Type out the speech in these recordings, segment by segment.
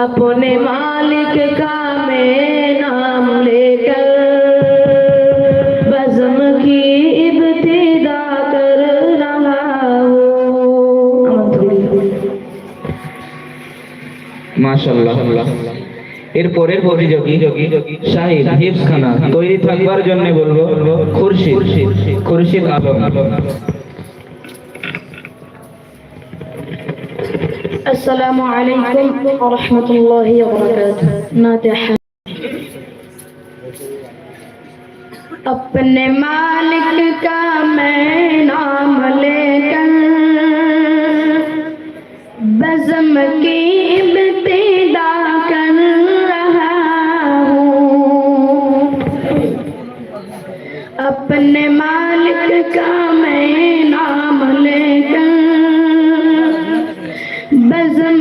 अपने मालिक का मैं नाम लेकर बजम की इब्तिदा कर रहा हूँ। माशाल्लाह। এর পরের প্রতিযোগী শাহিদ হিপস খানা তৈরি থাকবার জন্য বলব খুরশিদ। খুরশিদ আলম। السلام عليكم ورحمة الله وبركاته. ناتحة مالک کا میں نام لے کر بزم کی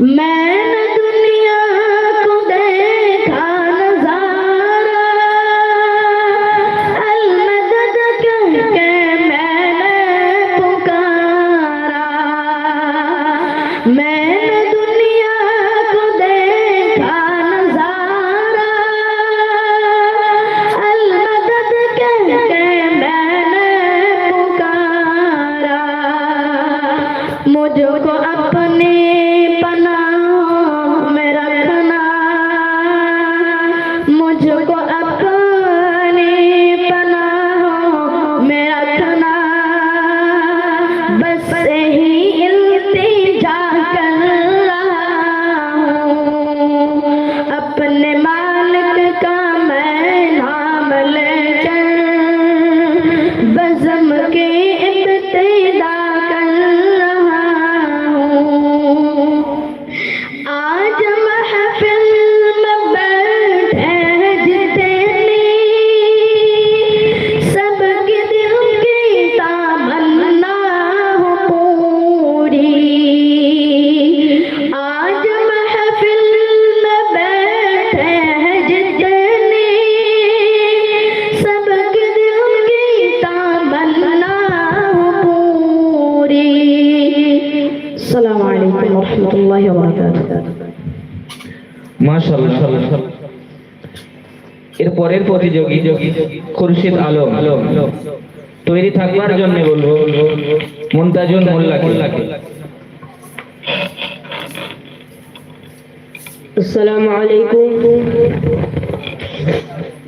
Men. अपने এর পরের প্রতিযোগী খুরশিদ আলম। তৈরি থাকবার জন্য বলব মুমতাজুল মোল্লাকে।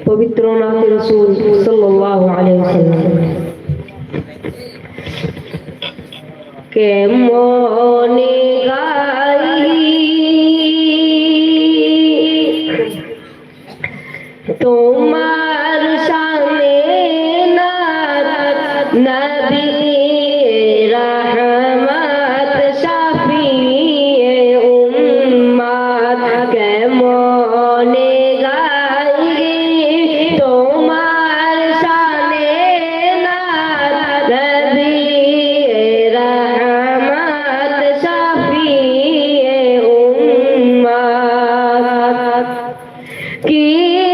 পবিত্র নামে রাসূল কেমন কে